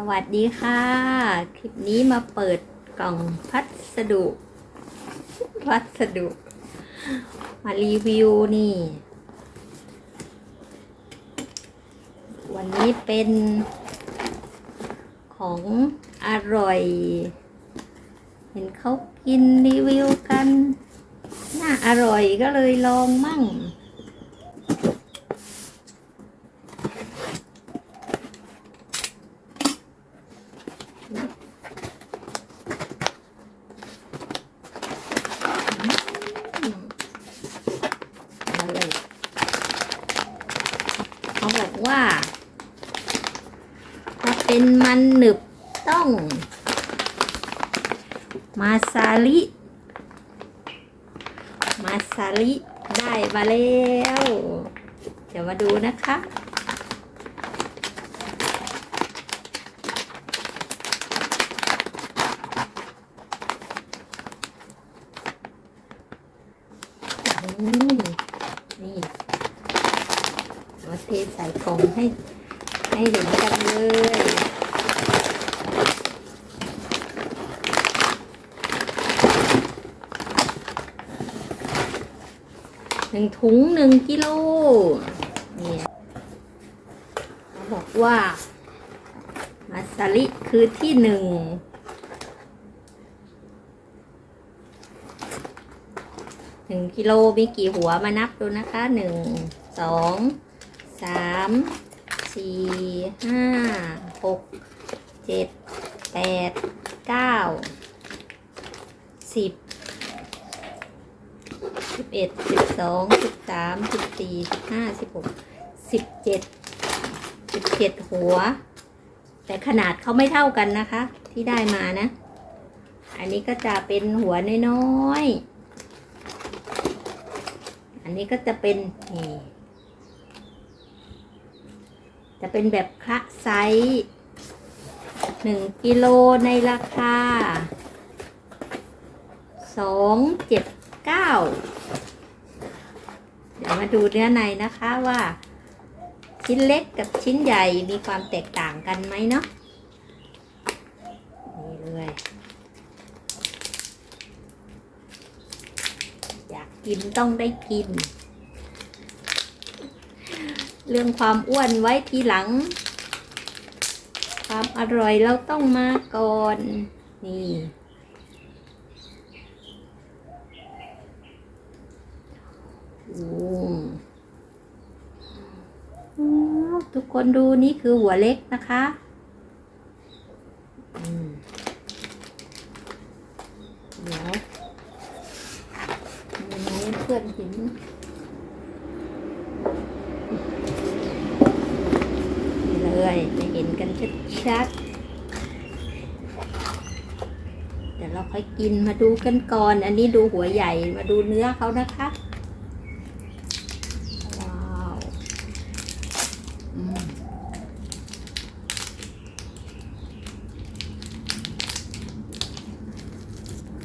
สวัสดีค่ะ คลิปนี้มาเปิดกล่องพัสดุ พัสดุ มารีวิวนี่ วันนี้เป็นของอร่อย เห็นเขากินรีวิวกัน น่าอร่อยก็เลยลองมั่ง มาเลย เขาบอกว่าถ้าเป็นมันหนึบต้อง มาซาลิมาซาลิได้มาแล้ว เดี๋ยวมาดูนะคะนี่ มาเทใส่กล่องให้ ให้เห็นกันเลยหนึ่งถุงหนึ่งกิโลเนี่เขาบอกว่ามาซาลิคือที่หนึ่งหนึ่งกิโลมีกี่หัวมานับดูนะคะหนึ่งสอง สามสี่ห้าหกเจ็ดแปดเก้าสิบสิบเอ็ดสิบสองสิบสามสิบสี่สิบห้าสิบหกสิบเจ็ดสิบเจ็ดหัว แต่ขนาดเขาไม่เท่ากันนะคะ ที่ได้มานะ อันนี้ก็จะเป็นหัวน้อยๆอันนี้ก็จะเป็นนี่ จะเป็นแบบคละไซส์หนึ่งกิโลในราคาสองเจ็ดเก้าเดี๋ยวมาดูเนื้อในนะคะว่า ชิ้นเล็กกับชิ้นใหญ่มีความแตกต่างกันไหมเนาะนี่เลยอยากกินต้องได้กิน เรื่องความอ้วนไว้ทีหลัง ความอร่อยเราต้องมาก่อน นี่ โอ้โอ้ทุกคนดูนี่คือหัวเล็กนะคะอืมเดี๋ยวนนี้เพื่อนเห็นนี่เลย จะเห็นกันชัดๆเดี๋ยวเราค่อยกินมาดูกันก่อน อันนี้ดูหัวใหญ่มาดูเนื้อเขานะคะว้าว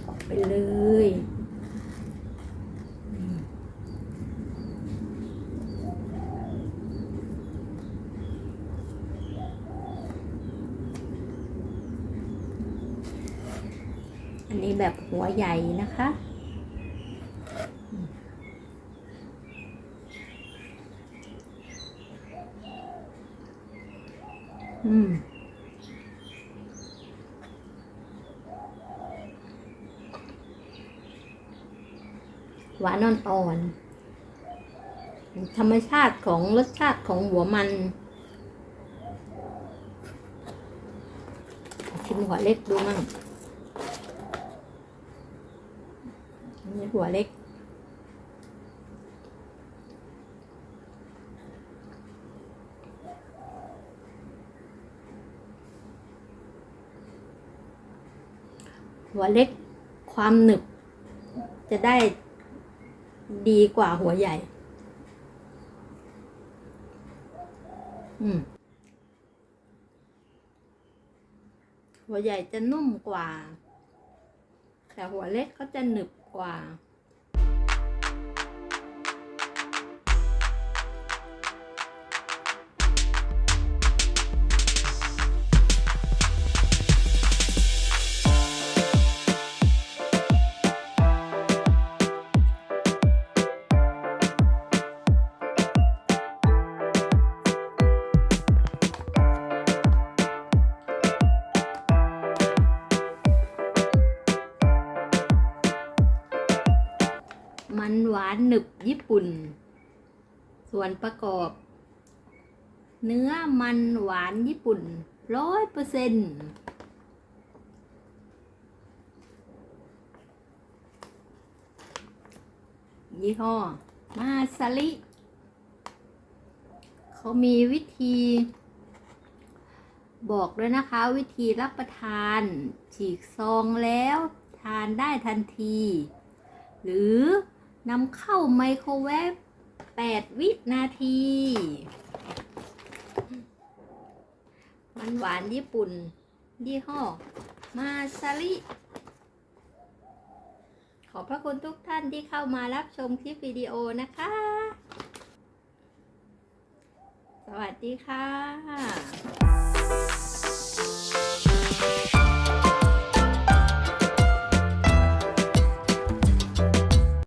ออกไปเลย อันนี้แบบหัวใหญ่นะคะ อืมหวานอ่อนๆธรรมชาติของรสชาติของหัวมัน ชิมหัวเล็กดูมั่ง อันนี้หัวเล็ก หัวเล็กความหนึบ จะได้ดีกว่าหัวใหญ่ อืม หัวใหญ่จะนุ่มกว่า แต่หัวเล็กเขาจะหนึบ 哇。 กว่าานหนึบญี่ปุ่น ส่วนประกอบ เนื้อมันหวานญี่ปุ่นร้อยเปอร์เซ็นต์ยี่ห้อ มาซาลิเขามีวิธี บอกด้วยนะคะ วิธีรับประทาน ฉีกซองแล้ว ทานได้ทันที หรือ นำเข้าไมโครเวฟ8 วินาที มันหวานญี่ปุ่น ยี่ห้อ มาซาลิขอบพระคุณทุกท่านที่เข้ามารับชมคลิปวิดีโอนะคะ สวัสดีค่ะ